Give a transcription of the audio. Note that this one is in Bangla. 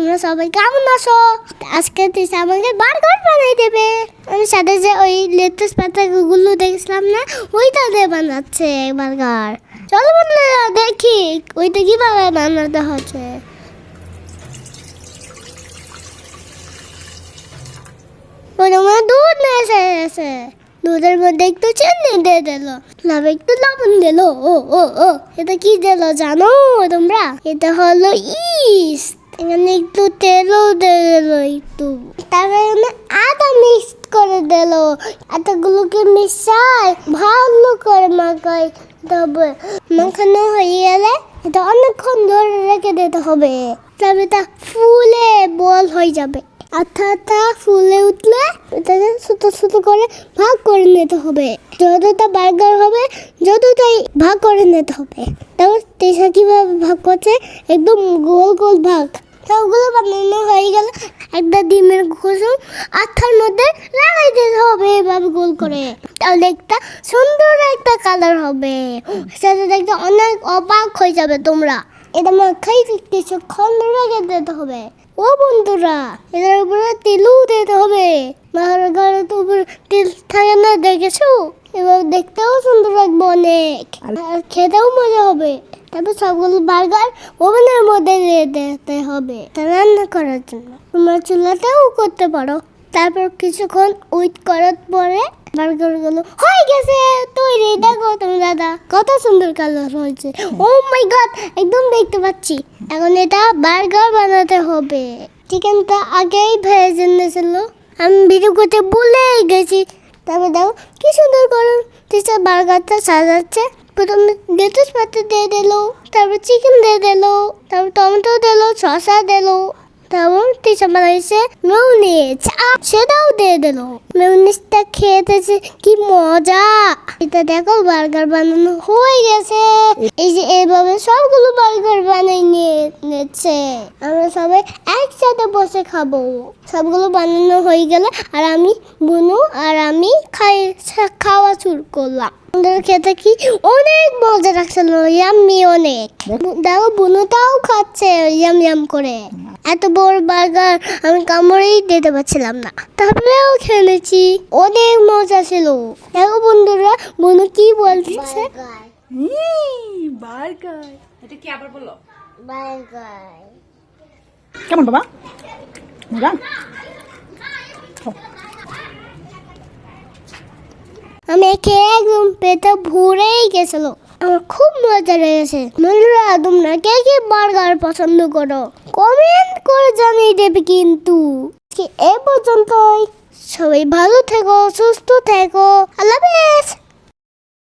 তোমরা সবাই কেমন আছো? আজকে তিসা আমাকে বার্গার বানাই দেবে। আমি সাথে যে ওই লেটেস্ট পাতাগুলো দেখছিলাম না, ওইটা দিয়ে বানাচ্ছে বার্গার চলো বন্ধুরা, দেখি ওইটা কীভাবে বানাতে হচ্ছে। মনে মনে দুধ নিয়ে এসে গেছে। দুধের মধ্যে একটু চিনি দিয়ে দিল। লাভ একটু লবণ দিল। ও ও ও, এটা কি দিল জানো তোমরা? এটা হলো ইস্ট। এখানে একটু তেলও দিয়ে দিল একটু তারপরে এখানে আদা মিক্স করে দিল। আটাগুলোকে মিশাই ভালো করে মাখাই তবে মাখানো হয়ে গেলে এটা অনেকক্ষণ ধরে রেখে দিতে হবে। তবে এটা ফুলে বল হয়ে যাবে। আঠা আঠা ফুলে উঠলে এটাকে ছোট ছোট করে ভাগ করে নিতে হবে। যতটা বার্গার হবে যতটাই ভাগ করে নিতে হবে। তারপর তেসা কীভাবে ভাগ করছে, একদম গোল গোল ভাগ। সবগুলো বানানো হয়ে গেল। একটা ডিমের কুসুম আঠার মধ্যে লাগাই দিতে হবে এভাবে গোল করে। তাহলে একটা সুন্দর একটা কালার হবে। সেটা দেখতে অনেক অবাক হয়ে যাবে তোমরা। এটা মাখাই কিছুক্ষণ রেখে দিতে হবে। ও বন্ধুরা এটার উপরে তেলও দিতে হবে। বার্গারের তো উপরে তেল থাকে না, দেখেছ? এবার দেখতেও সুন্দর লাগবে অনেক। আর খেতেও মজা হবে। তারপর সবগুলো বার্গার ওভেনের মধ্যে দিয়ে দিতে হবে। রান্না করার জন্য। তোমরা চুলাতেও করতে পারো। তারপর কিছুক্ষণ উইট করার পরে বার্গারগুলো হয়ে গেছে। তৈরি। দেখো তুমি দাদা, কত সুন্দর কালার হয়েছে। ও মাই গড একদম দেখতে পাচ্ছি। এখন এটা বার্গার বানাতে হবে। চিকেনটা আগেই ভেজে নিয়েছিল। আমি ভিডিও করতে ভুলেই গেছি। তারপর দেখো, কি সুন্দর করে টিচার বার্গারটা সাজাচ্ছে। প্রথমে লেটুস পাতা দিয়ে দিল তারপর চিকেন দিয়ে দিল তারপর টমেটো দিল শসা দিল তারপর টিচার বানাইছে মেউনিস সেটাও দিয়ে দিল মেউনিসটা খেতেছে কি মজা এটা দেখো বার্গার বানানো হয়ে গেছে এই যে এইভাবে সবগুলো বার্গার বানিয়ে নিয়ে নিচ্ছে আমরা সবাই একসাথে বসে খাব। সবগুলো বানানো হয়ে গেলে আর আমি বুনু আর আমি খাই খাওয়া শুরু করলাম। আমাদের খেতে কি অনেক মজা লাগছিল ইয়াম্মি অনেক। দেখো বুনুটাও খাচ্ছে ইয়াম ইয়াম করে। এত বড় বার্গার আমি কামড়েই দিতে পারছিলাম না। তারপরেও খেলেছি অনেক মজা ছিল। দেখো বন্ধুরা বুনু কি বলতেছে বার্গার। এটা কি আবার বলল বার্গার। কেমন বাবা? আমি খেয়ে একদম পেটে ভরেই গেছিল। আমার খুব মজা লেগেছে। বন্ধুরা, তোমরা কে কে বার্গার পছন্দ করো? কমেন্ট করে জানিয়ে দেবে কিন্তু। এ পর্যন্তই। সবাই ভালো থেকো, সুস্থ থেকো। আল্লাহ